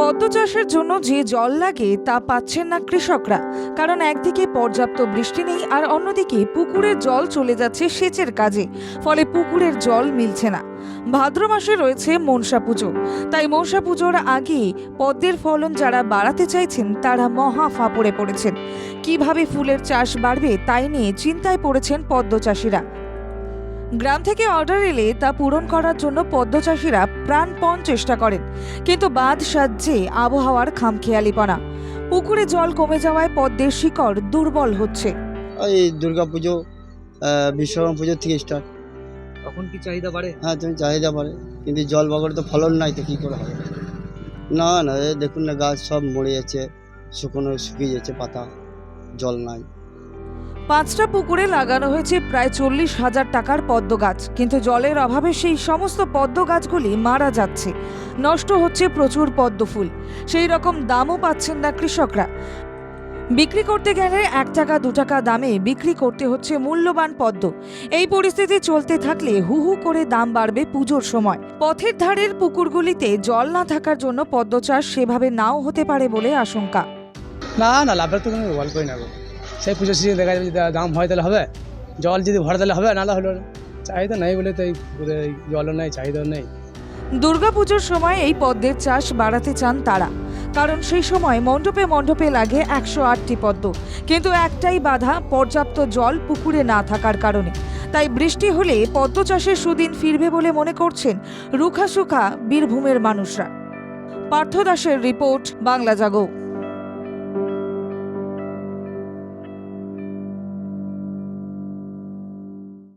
পদ্ম চাষের জন্য যে জল লাগে তা পাচ্ছেন না কৃষকরা। কারণ একদিকে পর্যাপ্ত বৃষ্টি নেই আর অন্যদিকে পুকুরের জল চলে যাচ্ছে সেচের কাজে, ফলে পুকুরের জল মিলছে না। ভাদ্র মাসে রয়েছে মনসা পুজো। তাই মনসা পুজোর আগে পদ্মের ফলন যারা বাড়াতে চাইছেন, তারা মহা ফাঁপড়ে পড়েছেন। কীভাবে ফুলের চাষ বাড়বে তাই নিয়ে চিন্তায় পড়েছেন পদ্ম চাষিরা গ্রাম থেকে অর্ডার এলে তা পূরণ করার জন্য পদ্মচাষীরা প্রাণপণ চেষ্টা করেন। কিন্তু বাদ সাজ্যে আবহাওয়ার খামখেয়ালিপনা। পুকুরে জল কমে যাওয়ায় পদ্মের শিকড় দুর্বল হচ্ছে। ওই দুর্গা পুজো বিশ্বকর্মা পুজোর থেকে স্টার্ট তখন কি চাহিদা বাড়ে? হ্যাঁ তুমি চাহিদা পারে কিন্তু জল বাগড়ে তো ফলন নাই তো কী করে হবে? না না এই দেখুন না গাছ সব মরে যাচ্ছে শুকনো শুকিয়ে যাচ্ছে পাতা জল নাই। পাঁচটা পুকুরে লাগানো হয়েছে প্রায় চল্লিশ হাজার টাকার পদ্ম গাছ কিন্তু জলের অভাবে সেই সমস্ত পদ্ম গাছগুলি মারা যাচ্ছে। নষ্ট হচ্ছে প্রচুর পদ্ম ফুল সেই রকম দামও পাচ্ছেন না কৃষকরা। বিক্রি করতে গেলে এক টাকা, দু টাকা দামে বিক্রি করতে হচ্ছে মূল্যবান পদ্ম। এই পরিস্থিতি চলতে থাকলে হু হু করে দাম বাড়বে পুজোর সময়। পথের ধারের পুকুরগুলিতে জল না থাকার জন্য পদ্ম চাষ সেভাবে নাও হতে পারে বলে আশঙ্কা। না না, লাভের তো কোনো গল্পই না সেই পুজো সিজন দেখা যাবে যদি দাম হয় তাহলে হবে। জল যদি ভরে তাহলে হবে নাহলে হলো চাহিদা নেই বলে তো এই জলও নেই, চাহিদাও নেই। দুর্গাপুজোর সময় এই পদ্মের চাষ বাড়াতে চান তারা। কারণ সেই সময় মণ্ডপে মণ্ডপে লাগে একশো আটটি পদ্ম। কিন্তু একটাই বাধা, পর্যাপ্ত জল পুকুরে না থাকার কারণে। তাই বৃষ্টি হলে পদ্ম চাষের সুদিন ফিরবে বলে মনে করছেন রুখা সুখা বীরভূমের মানুষরা। পার্থ দাসের রিপোর্ট, বাংলা জাগো।